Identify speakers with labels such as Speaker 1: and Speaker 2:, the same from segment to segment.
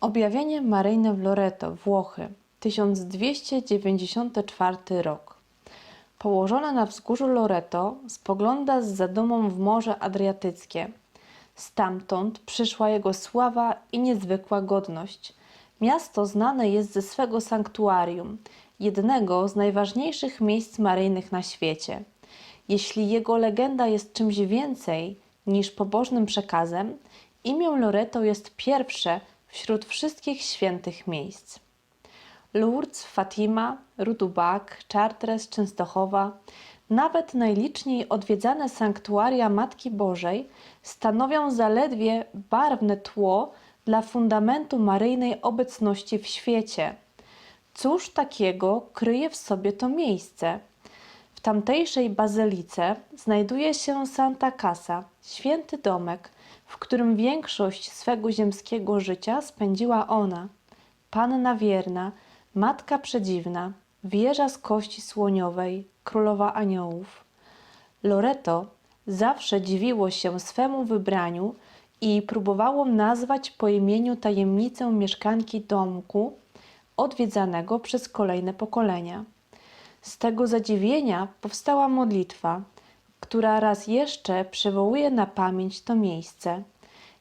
Speaker 1: Objawienie Maryjne w Loreto, Włochy, 1294 rok. Położona na wzgórzu Loreto, spogląda z zadumą w Morze Adriatyckie. Stamtąd przyszła jego sława i niezwykła godność. Miasto znane jest ze swego sanktuarium, jednego z najważniejszych miejsc maryjnych na świecie. Jeśli jego legenda jest czymś więcej niż pobożnym przekazem, imię Loreto jest pierwsze wśród wszystkich świętych miejsc. Lourdes, Fatima, Rudubak, Chartres, Częstochowa, nawet najliczniej odwiedzane sanktuaria Matki Bożej stanowią zaledwie barwne tło dla fundamentu maryjnej obecności w świecie. Cóż takiego kryje w sobie to miejsce? W tamtejszej bazylice znajduje się Santa Casa, święty domek, w którym większość swego ziemskiego życia spędziła ona. Panna wierna, Matka Przedziwna, wieża z kości słoniowej, królowa aniołów. Loreto zawsze dziwiło się swemu wybraniu i próbowało nazwać po imieniu tajemnicę mieszkanki domku odwiedzanego przez kolejne pokolenia. Z tego zadziwienia powstała modlitwa, która raz jeszcze przywołuje na pamięć to miejsce.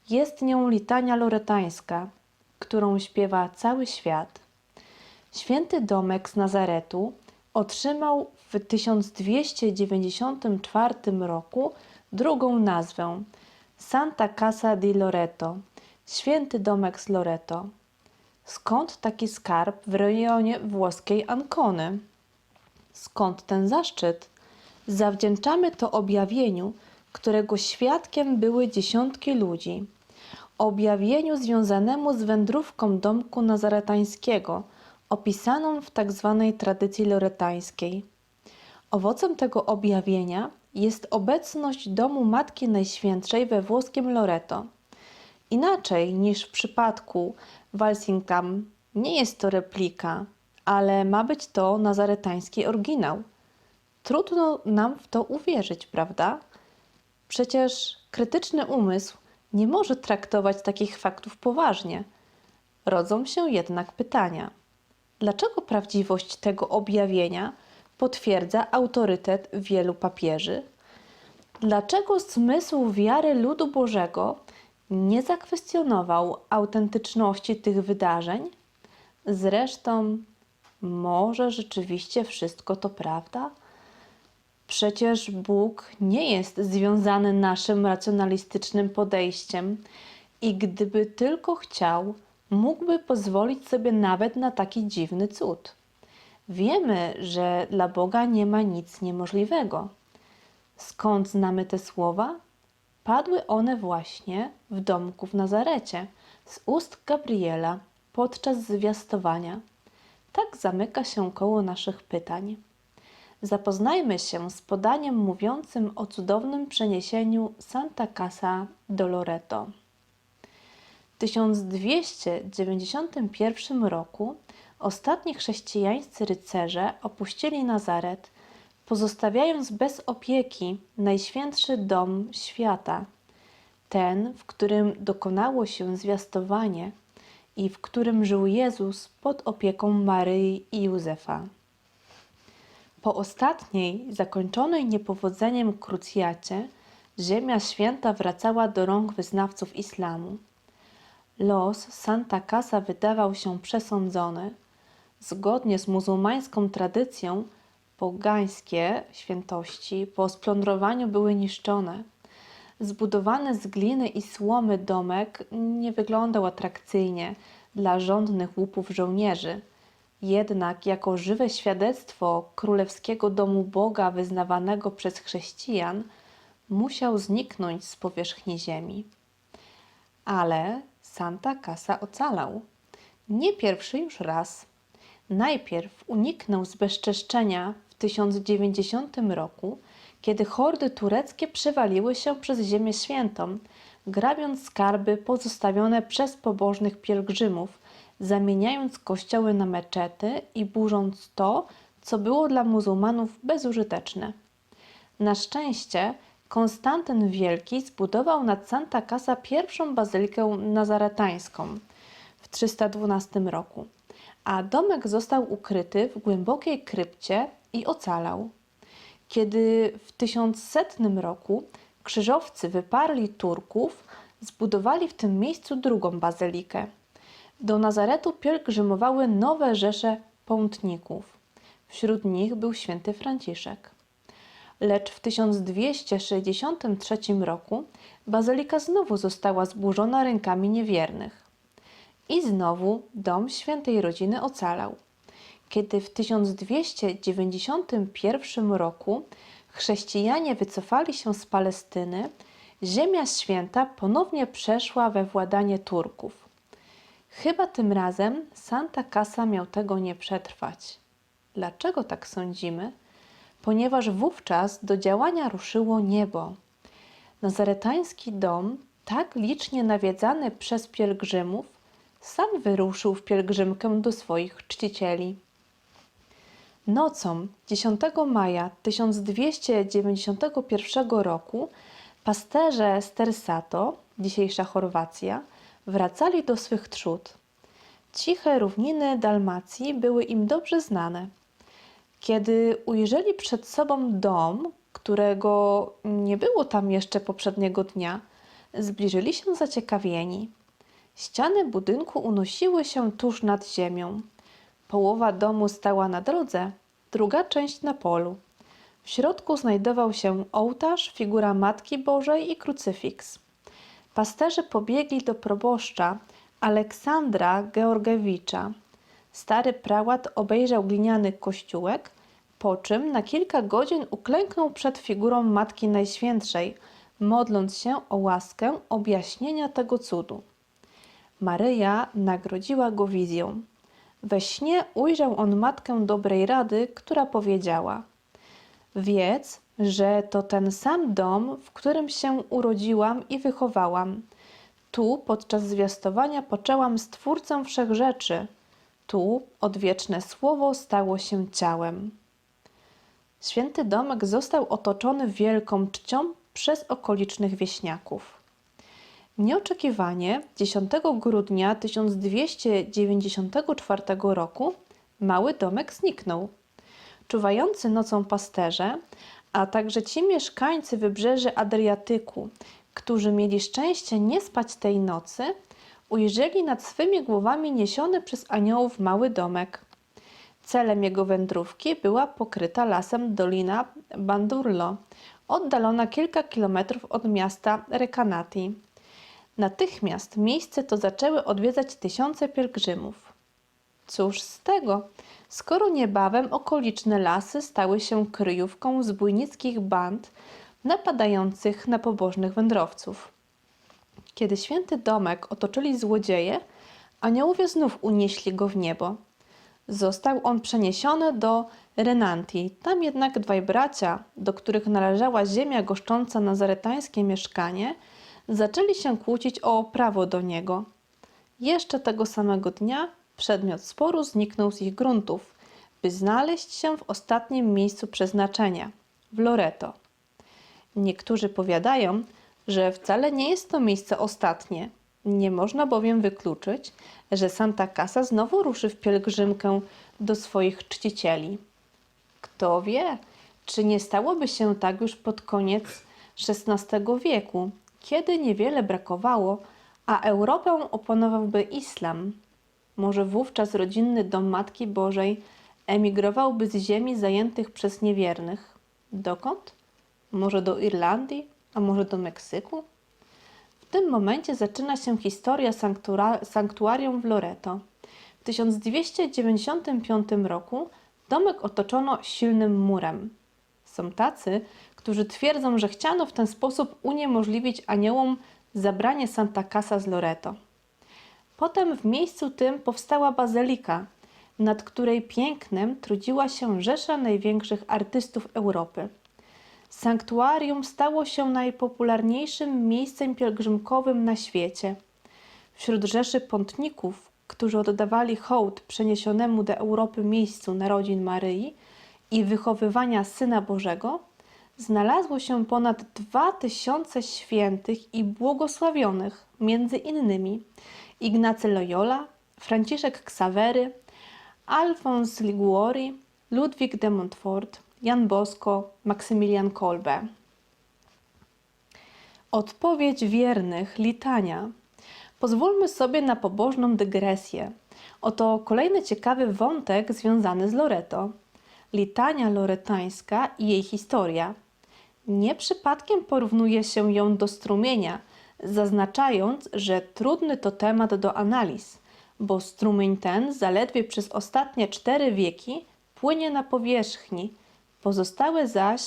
Speaker 1: Jest nią litania loretańska, którą śpiewa cały świat. Święty domek z Nazaretu otrzymał w 1294 roku drugą nazwę Santa Casa di Loreto, święty domek z Loreto. Skąd taki skarb w rejonie włoskiej Ancony? Skąd ten zaszczyt? Zawdzięczamy to objawieniu, którego świadkiem były dziesiątki ludzi. Objawieniu związanemu z wędrówką domku nazaretańskiego, opisaną w tzw. tradycji loretańskiej. Owocem tego objawienia jest obecność domu Matki Najświętszej we włoskim Loreto. Inaczej niż w przypadku Walsingham, nie jest to replika, ale ma być to nazaretański oryginał. Trudno nam w to uwierzyć, prawda? Przecież krytyczny umysł nie może traktować takich faktów poważnie. Rodzą się jednak pytania. Dlaczego prawdziwość tego objawienia potwierdza autorytet wielu papieży? Dlaczego zmysł wiary ludu Bożego nie zakwestionował autentyczności tych wydarzeń? Zresztą, może rzeczywiście wszystko to prawda? Przecież Bóg nie jest związany naszym racjonalistycznym podejściem i gdyby tylko chciał, mógłby pozwolić sobie nawet na taki dziwny cud. Wiemy, że dla Boga nie ma nic niemożliwego. Skąd znamy te słowa? Padły one właśnie w domku w Nazarecie, z ust Gabriela podczas zwiastowania. Tak zamyka się koło naszych pytań. Zapoznajmy się z podaniem mówiącym o cudownym przeniesieniu Santa Casa do Loreto. W 1291 roku ostatni chrześcijańscy rycerze opuścili Nazaret, pozostawiając bez opieki najświętszy dom świata, ten, w którym dokonało się zwiastowanie i w którym żył Jezus pod opieką Maryi i Józefa. Po ostatniej, zakończonej niepowodzeniem krucjacie, Ziemia Święta wracała do rąk wyznawców islamu. Los Santa Casa wydawał się przesądzony. Zgodnie z muzułmańską tradycją, pogańskie świętości po splądrowaniu były niszczone. Zbudowany z gliny i słomy domek nie wyglądał atrakcyjnie dla żądnych łupów żołnierzy. Jednak jako żywe świadectwo królewskiego domu Boga wyznawanego przez chrześcijan, musiał zniknąć z powierzchni ziemi. Ale Santa Casa ocalał. Nie pierwszy już raz. Najpierw uniknął zbezczeszczenia w 1090 roku, kiedy hordy tureckie przewaliły się przez Ziemię Świętą, grabiąc skarby pozostawione przez pobożnych pielgrzymów, zamieniając kościoły na meczety i burząc to, co było dla muzułmanów bezużyteczne. Na szczęście Konstantyn Wielki zbudował nad Santa Casa pierwszą bazylikę nazaretańską w w 312 roku, a domek został ukryty w głębokiej krypcie i ocalał. Kiedy w 1100 roku krzyżowcy wyparli Turków, zbudowali w tym miejscu drugą bazylikę. Do Nazaretu pielgrzymowały nowe rzesze pątników. Wśród nich był święty Franciszek. Lecz w 1263 roku bazylika znowu została zburzona rękami niewiernych. I znowu dom świętej rodziny ocalał. Kiedy w 1291 roku chrześcijanie wycofali się z Palestyny, Ziemia Święta ponownie przeszła we władanie Turków. Chyba tym razem Santa Casa miał tego nie przetrwać. Dlaczego tak sądzimy? Ponieważ wówczas do działania ruszyło niebo. Nazaretański dom, tak licznie nawiedzany przez pielgrzymów, sam wyruszył w pielgrzymkę do swoich czcicieli. Nocą 10 maja 1291 roku pasterze z Tersato, dzisiejsza Chorwacja, wracali do swych trzód. Ciche równiny Dalmacji były im dobrze znane. Kiedy ujrzeli przed sobą dom, którego nie było tam jeszcze poprzedniego dnia, zbliżyli się zaciekawieni. Ściany budynku unosiły się tuż nad ziemią. Połowa domu stała na drodze, druga część na polu. W środku znajdował się ołtarz, figura Matki Bożej i krucyfiks. Pasterze pobiegli do proboszcza Aleksandra Georgiewicza. Stary prałat obejrzał gliniany kościółek, po czym na kilka godzin uklęknął przed figurą Matki Najświętszej, modląc się o łaskę objaśnienia tego cudu. Maryja nagrodziła go wizją. We śnie ujrzał on matkę dobrej rady, która powiedziała: Wiedz, że to ten sam dom, w którym się urodziłam i wychowałam. Tu podczas zwiastowania poczęłam Stwórcę Wszechrzeczy. Tu odwieczne słowo stało się ciałem. Święty domek został otoczony wielką czcią przez okolicznych wieśniaków. Nieoczekiwanie 10 grudnia 1294 roku mały domek zniknął. Czuwający nocą pasterze, a także ci mieszkańcy wybrzeży Adriatyku, którzy mieli szczęście nie spać tej nocy, ujrzeli nad swymi głowami niesiony przez aniołów mały domek. Celem jego wędrówki była pokryta lasem dolina Bandurlo, oddalona kilka kilometrów od miasta Recanati. Natychmiast miejsce to zaczęły odwiedzać tysiące pielgrzymów. Cóż z tego, skoro niebawem okoliczne lasy stały się kryjówką zbójnickich band napadających na pobożnych wędrowców. Kiedy święty domek otoczyli złodzieje, aniołowie znów unieśli go w niebo. Został on przeniesiony do Renanti. Tam jednak dwaj bracia, do których należała ziemia goszcząca nazaretańskie mieszkanie, zaczęli się kłócić o prawo do niego. Jeszcze tego samego dnia przedmiot sporu zniknął z ich gruntów, by znaleźć się w ostatnim miejscu przeznaczenia w Loreto. Niektórzy powiadają, że wcale nie jest to miejsce ostatnie. Nie można bowiem wykluczyć, że Santa Casa znowu ruszy w pielgrzymkę do swoich czcicieli. Kto wie, czy nie stałoby się tak już pod koniec XVI wieku, kiedy niewiele brakowało, a Europę opanowałby islam. Może wówczas rodzinny dom Matki Bożej emigrowałby z ziemi zajętych przez niewiernych. Dokąd? Może do Irlandii, a może do Meksyku? W tym momencie zaczyna się historia sanktuarium w Loreto. W 1295 roku domek otoczono silnym murem. Są tacy, którzy twierdzą, że chciano w ten sposób uniemożliwić aniołom zabranie Santa Casa z Loreto. Potem w miejscu tym powstała bazylika, nad której pięknem trudziła się rzesza największych artystów Europy. Sanktuarium stało się najpopularniejszym miejscem pielgrzymkowym na świecie. Wśród rzeszy pątników, którzy oddawali hołd przeniesionemu do Europy miejscu narodzin Maryi i wychowywania Syna Bożego, znalazło się ponad dwa tysiące świętych i błogosławionych, między innymi Ignacy Loyola, Franciszek Ksawery, Alfons Liguori, Ludwik de Montfort, Jan Bosko, Maksymilian Kolbe. Odpowiedź wiernych, litania. Pozwólmy sobie na pobożną dygresję. Oto kolejny ciekawy wątek związany z Loreto. Litania loretańska i jej historia. Nie przypadkiem porównuje się ją do strumienia, zaznaczając, że trudny to temat do analiz, bo strumień ten zaledwie przez ostatnie cztery wieki płynie na powierzchni, pozostałe zaś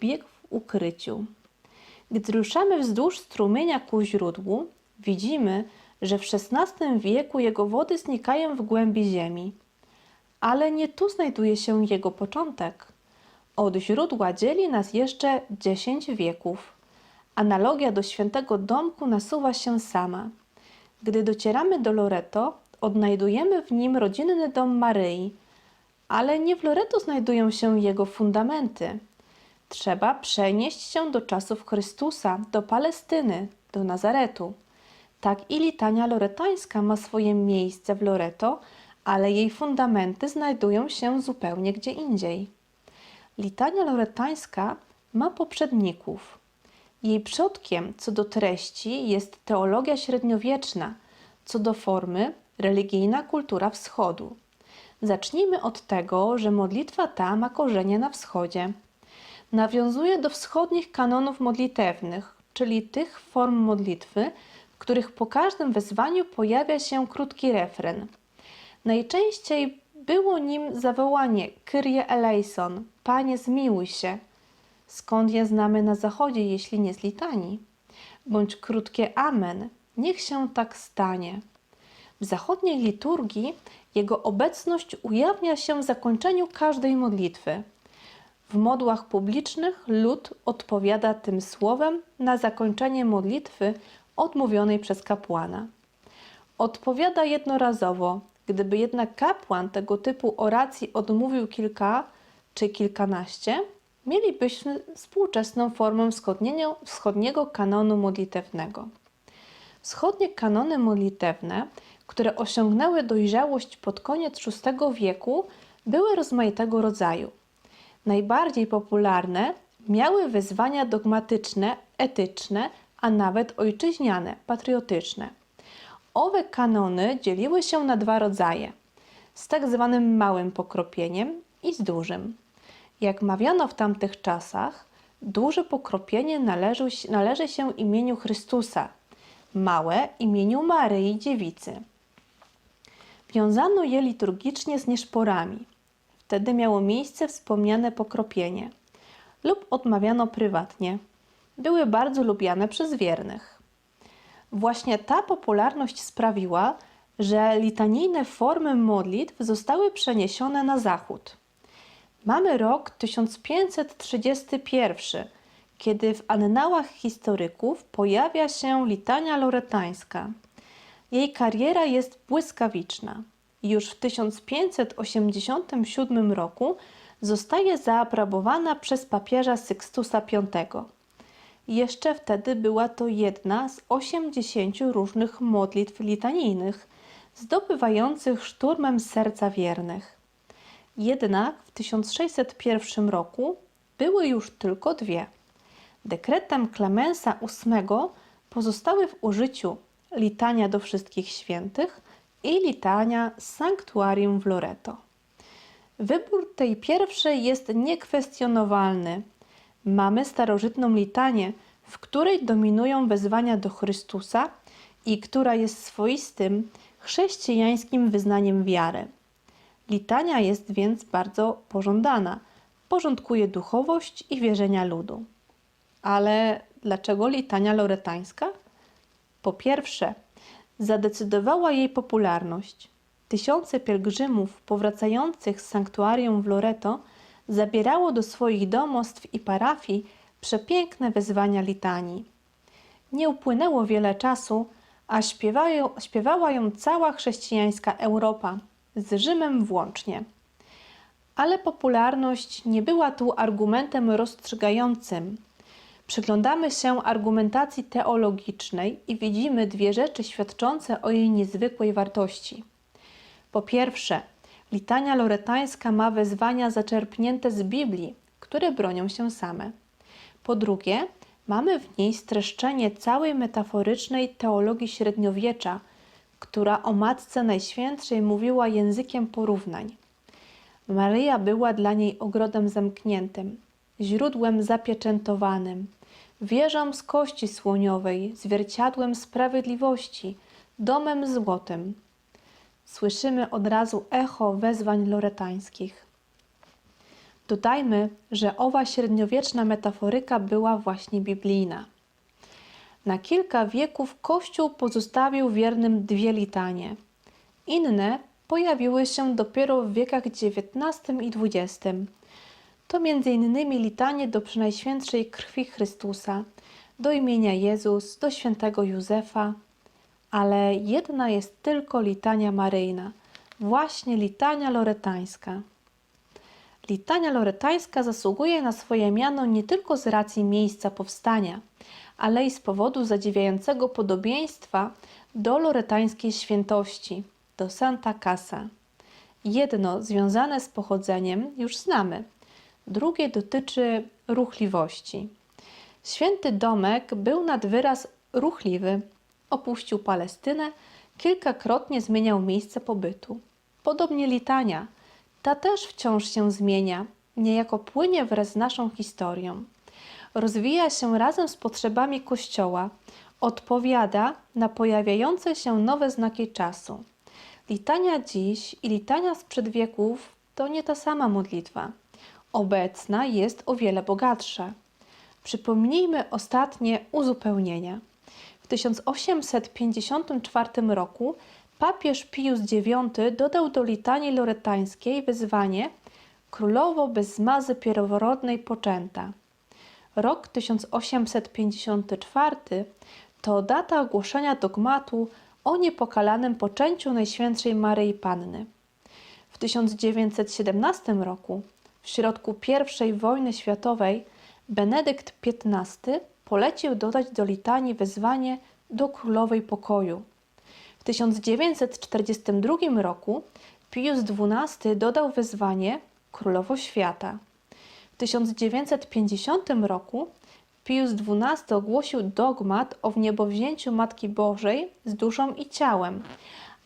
Speaker 1: bieg w ukryciu. Gdy ruszamy wzdłuż strumienia ku źródłu, widzimy, że w XVI wieku jego wody znikają w głębi ziemi. Ale nie tu znajduje się jego początek. Od źródła dzieli nas jeszcze dziesięć wieków. Analogia do świętego domku nasuwa się sama. Gdy docieramy do Loreto, odnajdujemy w nim rodzinny dom Maryi, ale nie w Loreto znajdują się jego fundamenty. Trzeba przenieść się do czasów Chrystusa, do Palestyny, do Nazaretu. Tak i litania loretańska ma swoje miejsce w Loreto, ale jej fundamenty znajdują się zupełnie gdzie indziej. Litania loretańska ma poprzedników. Jej przodkiem co do treści jest teologia średniowieczna, co do formy religijna kultura wschodu. Zacznijmy od tego, że modlitwa ta ma korzenie na wschodzie. Nawiązuje do wschodnich kanonów modlitewnych, czyli tych form modlitwy, w których po każdym wezwaniu pojawia się krótki refren. Najczęściej było nim zawołanie Kyrie eleison, Panie zmiłuj się. Skąd je znamy na zachodzie, jeśli nie z litanii? Bądź krótkie Amen, niech się tak stanie. W zachodniej liturgii jego obecność ujawnia się w zakończeniu każdej modlitwy. W modłach publicznych lud odpowiada tym słowem na zakończenie modlitwy odmówionej przez kapłana. Odpowiada jednorazowo, gdyby jednak kapłan tego typu oracji odmówił kilka czy kilkanaście, mielibyśmy współczesną formę wschodniego, kanonu modlitewnego. Wschodnie kanony modlitewne, które osiągnęły dojrzałość pod koniec VI wieku, były rozmaitego rodzaju. Najbardziej popularne miały wyzwania dogmatyczne, etyczne, a nawet ojczyźniane, patriotyczne. Owe kanony dzieliły się na dwa rodzaje: z tak zwanym małym pokropieniem i z dużym. Jak mawiano w tamtych czasach, duże pokropienie należy, należy się imieniu Chrystusa, małe imieniu Maryi Dziewicy. Wiązano je liturgicznie z nieszporami. Wtedy miało miejsce wspomniane pokropienie lub odmawiano prywatnie. Były bardzo lubiane przez wiernych. Właśnie ta popularność sprawiła, że litanijne formy modlitw zostały przeniesione na zachód. Mamy rok 1531, kiedy w annałach historyków pojawia się litania loretańska. Jej kariera jest błyskawiczna. Już w 1587 roku zostaje zaaprobowana przez papieża Sykstusa V. Jeszcze wtedy była to jedna z 80 różnych modlitw litanijnych, zdobywających szturmem serca wiernych. Jednak w 1601 roku były już tylko dwie. Dekretem Klemensa VIII pozostały w użyciu litania do wszystkich świętych i litania Sanctuarium w Loreto. Wybór tej pierwszej jest niekwestionowalny. Mamy starożytną litanię, w której dominują wezwania do Chrystusa i która jest swoistym chrześcijańskim wyznaniem wiary. Litania jest więc bardzo pożądana, porządkuje duchowość i wierzenia ludu. Ale dlaczego litania loretańska? Po pierwsze, zadecydowała jej popularność. Tysiące pielgrzymów powracających z sanktuarium w Loreto zabierało do swoich domostw i parafii przepiękne wezwania litanii. Nie upłynęło wiele czasu, a śpiewają, śpiewała ją cała chrześcijańska Europa, z Rzymem włącznie. Ale popularność nie była tu argumentem rozstrzygającym. Przyglądamy się argumentacji teologicznej i widzimy dwie rzeczy świadczące o jej niezwykłej wartości. Po pierwsze, litania loretańska ma wezwania zaczerpnięte z Biblii, które bronią się same. Po drugie, mamy w niej streszczenie całej metaforycznej teologii średniowiecza, która o Matce Najświętszej mówiła językiem porównań. Maryja była dla niej ogrodem zamkniętym, źródłem zapieczętowanym, wieżą z kości słoniowej, zwierciadłem sprawiedliwości, domem złotym. Słyszymy od razu echo wezwań loretańskich. Dodajmy, że owa średniowieczna metaforyka była właśnie biblijna. Na kilka wieków Kościół pozostawił wiernym dwie litanie. Inne pojawiły się dopiero w wiekach XIX i XX. To m.in. litanie do Przenajświętszej Krwi Chrystusa, do imienia Jezus, do świętego Józefa, ale jedna jest tylko litania maryjna, właśnie litania loretańska. Litania loretańska zasługuje na swoje miano nie tylko z racji miejsca powstania, ale i z powodu zadziwiającego podobieństwa do loretańskiej świętości, do Santa Casa. Jedno związane z pochodzeniem już znamy, drugie dotyczy ruchliwości. Święty Domek był nad wyraz ruchliwy, opuścił Palestynę, kilkakrotnie zmieniał miejsce pobytu. Podobnie litania, ta też wciąż się zmienia, niejako płynie wraz z naszą historią. Rozwija się razem z potrzebami Kościoła, odpowiada na pojawiające się nowe znaki czasu. Litania dziś i litania sprzed wieków to nie ta sama modlitwa. Obecna jest o wiele bogatsza. Przypomnijmy ostatnie uzupełnienia. W 1854 roku papież Pius IX dodał do litanii loretańskiej wezwanie Królowo bez zmazy pierworodnej poczęta. Rok 1854 to data ogłoszenia dogmatu o niepokalanym poczęciu Najświętszej Maryi Panny. W 1917 roku, w środku I wojny światowej, Benedykt XV polecił dodać do litanii wezwanie do królowej pokoju. W 1942 roku Pius XII dodał wezwanie królowo świata. W 1950 roku Pius XII ogłosił dogmat o wniebowzięciu Matki Bożej z duszą i ciałem,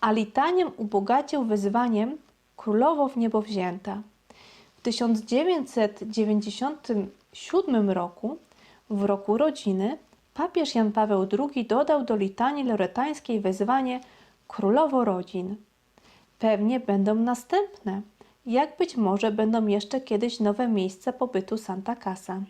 Speaker 1: a litanię ubogacił wezwaniem Królowo wniebowzięta. W 1997 roku, w roku rodziny, papież Jan Paweł II dodał do litanii loretańskiej wezwanie Królowo Rodzin. Pewnie będą następne, jak być może będą jeszcze kiedyś nowe miejsca pobytu Santa Casa.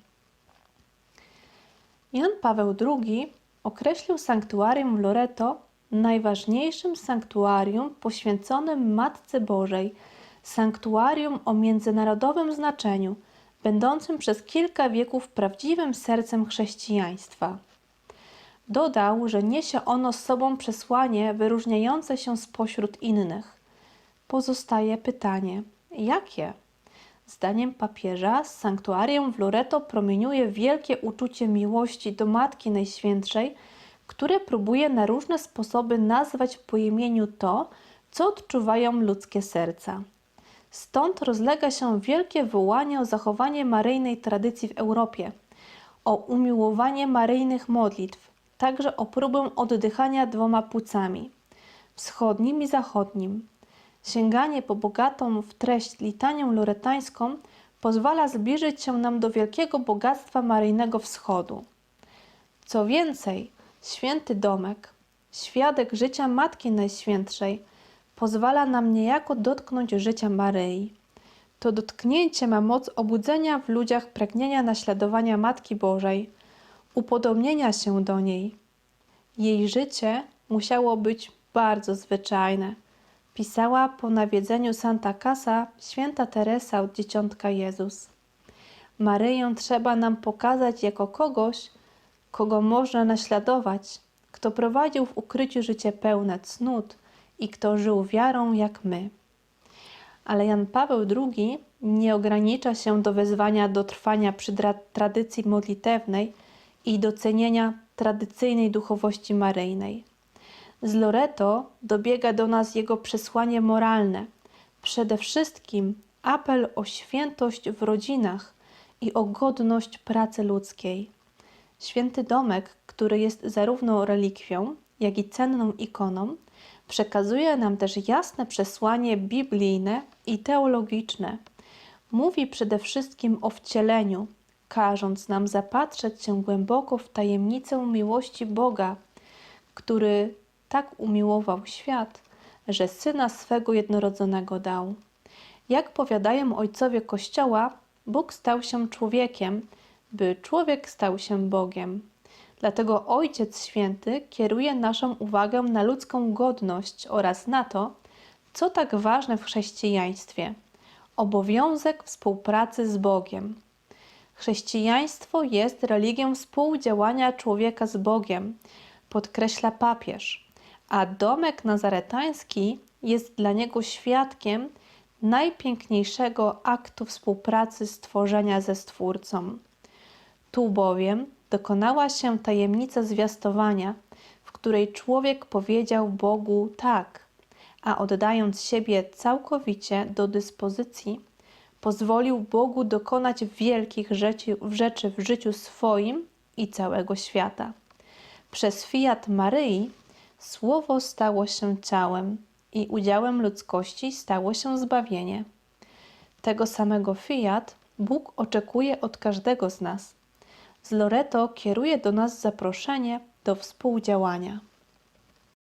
Speaker 1: Jan Paweł II określił sanktuarium Loreto najważniejszym sanktuarium poświęconym Matce Bożej, sanktuarium o międzynarodowym znaczeniu, będącym przez kilka wieków prawdziwym sercem chrześcijaństwa. Dodał, że niesie ono z sobą przesłanie wyróżniające się spośród innych. Pozostaje pytanie, jakie? Zdaniem papieża, z sanktuarium w Loreto promieniuje wielkie uczucie miłości do Matki Najświętszej, które próbuje na różne sposoby nazwać po imieniu to, co odczuwają ludzkie serca. Stąd rozlega się wielkie wołanie o zachowanie maryjnej tradycji w Europie, o umiłowanie maryjnych modlitw, także o próbę oddychania dwoma płucami wschodnim i zachodnim. Sięganie po bogatą w treść litanią loretańską pozwala zbliżyć się nam do wielkiego bogactwa maryjnego wschodu. Co więcej, święty domek, świadek życia Matki Najświętszej, pozwala nam niejako dotknąć życia Maryi. To dotknięcie ma moc obudzenia w ludziach pragnienia naśladowania Matki Bożej, upodobnienia się do niej. Jej życie musiało być bardzo zwyczajne. Pisała po nawiedzeniu Santa Casa święta Teresa od Dzieciątka Jezus. Maryję trzeba nam pokazać jako kogoś, kogo można naśladować, kto prowadził w ukryciu życie pełne cnót i kto żył wiarą jak my. Ale Jan Paweł II nie ogranicza się do wezwania do trwania przy tradycji modlitewnej i docenienia tradycyjnej duchowości maryjnej. Z Loreto dobiega do nas jego przesłanie moralne, przede wszystkim apel o świętość w rodzinach i o godność pracy ludzkiej. Święty Domek, który jest zarówno relikwią, jak i cenną ikoną, przekazuje nam też jasne przesłanie biblijne i teologiczne. Mówi przede wszystkim o wcieleniu, każąc nam zapatrzeć się głęboko w tajemnicę miłości Boga, który tak umiłował świat, że syna swego jednorodzonego dał. Jak powiadają ojcowie Kościoła, Bóg stał się człowiekiem, by człowiek stał się Bogiem. Dlatego Ojciec Święty kieruje naszą uwagę na ludzką godność oraz na to, co tak ważne w chrześcijaństwie obowiązek współpracy z Bogiem. Chrześcijaństwo jest religią współdziałania człowieka z Bogiem, podkreśla papież, a domek nazaretański jest dla niego świadkiem najpiękniejszego aktu współpracy stworzenia ze Stwórcą. Tu bowiem dokonała się tajemnica zwiastowania, w której człowiek powiedział Bogu tak, a oddając siebie całkowicie do dyspozycji, pozwolił Bogu dokonać wielkich rzeczy, rzeczy w życiu swoim i całego świata. Przez fiat Maryi Słowo stało się ciałem i udziałem ludzkości stało się zbawienie. Tego samego fiat Bóg oczekuje od każdego z nas. Z Loreto kieruje do nas zaproszenie do współdziałania.